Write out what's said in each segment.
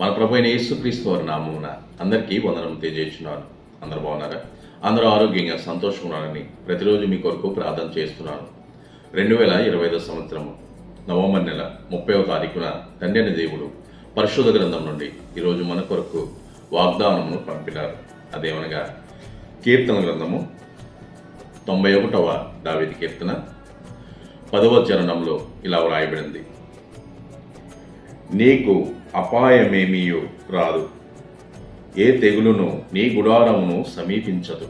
మన ప్రభు అయిన యేసుక్రీస్తు వారి నామమున అందరికీ వందనం తెలియజేస్తున్నాను. అందరూ బాగున్నారా? అందరూ ఆరోగ్యంగా సంతోషంగా ఉన్నారని ప్రతిరోజు మీ కొరకు ప్రార్థన చేస్తున్నాను. రెండు వేల ఇరవై ఐదో సంవత్సరము నవంబర్ నెల ముప్పైవ తారీఖున తండ్రి దేవుడు పరిశుద్ధ గ్రంథం నుండి ఈరోజు మన కొరకు వాగ్దానమును పంపినారు. అదేమనగా కీర్తన గ్రంథము తొంభై ఒకటవ దావేది కీర్తన పదవ చరణంలో ఇలా వ్రాయబడింది. నీకు అపాయమేమీయు రాదు. ఏ తెగులును నీ గుడారమును సమీపించదు.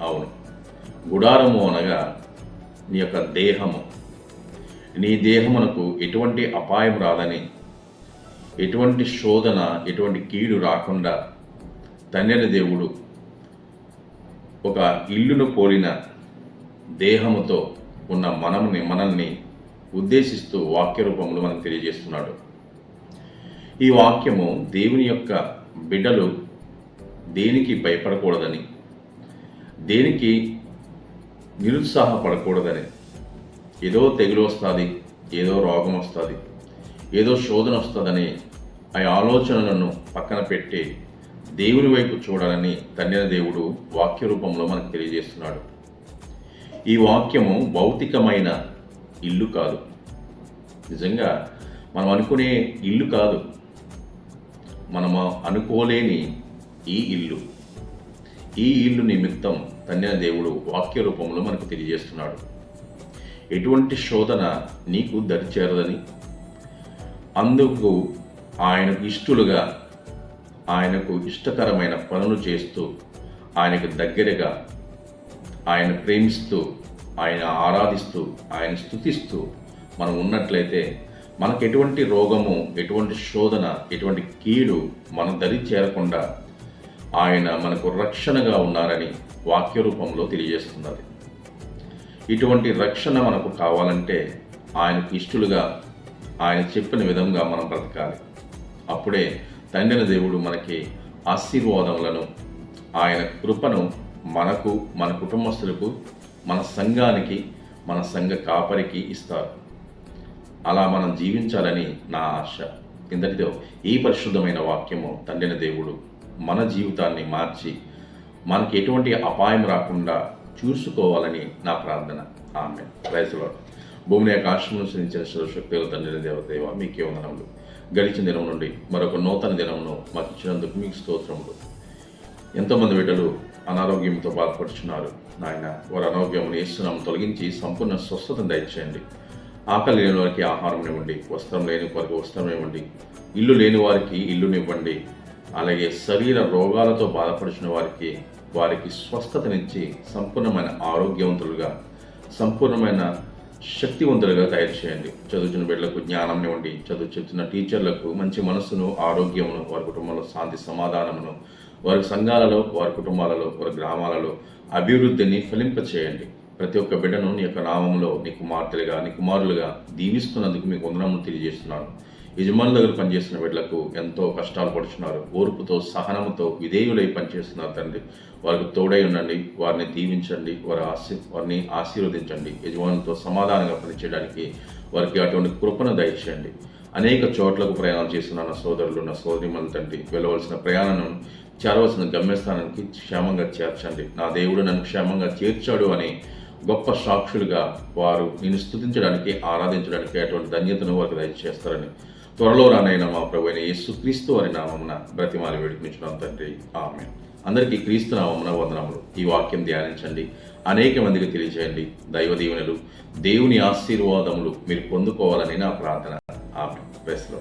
అవును. గుడారము అనగా నీ యొక్క దేహము. నీ దేహమునకు ఎటువంటి అపాయం రాదని ఎటువంటి శోధన ఎటువంటి కీడు రాకుండా తండ్రి దేవుడు ఒక ఇల్లును పోలిన దేహముతో ఉన్న మనముని మనల్ని ఉద్దేశిస్తూ వాక్య రూపంలో మనకు తెలియజేస్తున్నాడు. ఈ వాక్యము దేవుని యొక్క బిడ్డలు దేనికి భయపడకూడదని దేనికి నిరుత్సాహపడకూడదని? ఏదో తెగులు వస్తుంది ఏదో రోగం వస్తుంది ఏదో శోధన వస్తుందని ఆ ఆలోచనలను పక్కన పెట్టి దేవుని వైపు చూడాలని తండ్రిన దేవుడు వాక్య రూపంలో మనకు తెలియజేస్తున్నాడు. ఈ వాక్యము భౌతికమైన ఇల్లు కాదు. నిజంగా మనం అనుకునే ఇల్లు కాదు. మనము అనుకోలేని ఈ ఇల్లు. ఈ ఇల్లు నిమిత్తం తండ్రి దేవుడు వాక్య రూపంలో మనకు తెలియజేస్తున్నాడు. ఎటువంటి శోధన నీకు దరిచేరదని? అందుకు ఆయనకు ఇష్టలుగా ఆయనకు ఇష్టకరమైన పనులు చేస్తూ ఆయనకు దగ్గరగా ఆయన ప్రేమిస్తూ ఆయన ఆరాధిస్తూ ఆయన స్థుతిస్తూ మనం ఉన్నట్లయితే మనకు ఎటువంటి రోగము ఎటువంటి శోధన ఎటువంటి కీడు మన దరి చేరకుండా ఆయన మనకు రక్షణగా ఉన్నారని వాక్య రూపంలో తెలియజేస్తున్నది. ఇటువంటి రక్షణ మనకు కావాలంటే ఆయనకు ఇష్టలుగా ఆయన చెప్పిన విధంగా మనం బ్రతకాలి. అప్పుడే తండ్రిన దేవుడు మనకి ఆశీర్వాదములను ఆయన కృపను మనకు మన కుటుంబస్తులకు మన సంఘానికి మన సంఘ కాపరికి ఇస్తారు. అలా మనం జీవించాలని నా ఆశ. ఇంతటితో ఈ పరిశుద్ధమైన వాక్యము తండ్రిన దేవుడు మన జీవితాన్ని మార్చి మనకి ఎటువంటి అపాయం రాకుండా చూసుకోవాలని నా ప్రార్థన. ఆమె రైతులో భూమిని యొక్క ఆశ్రమం సర్వశక్తులు తండ్రిని తండ్రిన దేవదేవ మీకే వందనములు. గడిచిన దినం నుండి మరొక నూతన దినమును మాకు ఇచ్చినందుకు మీకు స్తోత్రములు. ఎంతోమంది బిడ్డలు అనారోగ్యంతో బాధపడుచున్నారు. నాయన వారి అనారోగ్యమును ఇస్తున్నాం తొలగించి సంపూర్ణ స్వస్థతను దయచేయండి. ఆకలి లేని వారికి ఆహారం ఇవ్వండి వస్త్రం లేని వారికి వస్త్రం ఇవ్వండి ఇల్లు లేని వారికి ఇల్లునివ్వండి అలాగే శరీర రోగాలతో బాధపడుచున్న వారికి వారికి స్వస్థతనిచ్చి సంపూర్ణమైన ఆరోగ్యవంతులుగా సంపూర్ణమైన శక్తివంతులుగా తయారు చేయండి. చదువుతున్న బిడ్డలకు జ్ఞానం ఇవ్వండి. చదువు చెప్తున్న టీచర్లకు మంచి మనస్సును ఆరోగ్యమును వారి కుటుంబంలో శాంతి సమాధానమును వారి సంఘాలలో వారి కుటుంబాలలో వారి గ్రామాలలో అభివృద్ధిని ఫలింప చేయండి ప్రతి ఒక్క బిడ్డను నీ యొక్క నామంలో నీ కుమార్తెలుగా నీ కుమారులుగా దీవిస్తున్నందుకు మీకు వందనములు తెలియజేస్తున్నాను. యజమానుల దగ్గర పనిచేస్తున్న బిడ్డలకు ఎంతో కష్టాలు పడుతున్నారు ఓర్పుతో సహనంతో విధేయులై పనిచేస్తున్నారు తండ్రి. వారికి తోడై ఉండండి వారిని దీవించండి వారి ఆశీ వారిని ఆశీర్వదించండి. యజమానులతో సమాధానంగా పనిచేయడానికి వారికి అటువంటి కృపను దయచేయండి. అనేక చోట్లకు ప్రయాణం చేస్తున్న నా సోదరులు నా సోదరిమల తండ్రి వెళ్ళవలసిన ప్రయాణం చేరవలసిన గమ్యస్థానానికి క్షేమంగా చేర్చండి. నా దేవుడు నన్ను క్షేమంగా చేర్చాడు అని గొప్ప సాక్షులుగా వారు నేను స్థుతించడానికి ఆరాధించడానికి అటువంటి ధన్యతను వారికి దయచేస్తారని త్వరలో రానైన మా ప్రభు అయిన యేసుక్రీస్తు అని నామమున బ్రతిమాలి వేడుకుంటున్నాం తండ్రి. ఆమె అందరికీ క్రీస్తు నామమున వందనములు. ఈ వాక్యం ధ్యానించండి. అనేక మందికి తెలియజేయండి దైవ దీవెనలు దేవుని ఆశీర్వాదములు మీరు పొందుకోవాలని నా ప్రార్థన. ఆమె ప్రెస్లో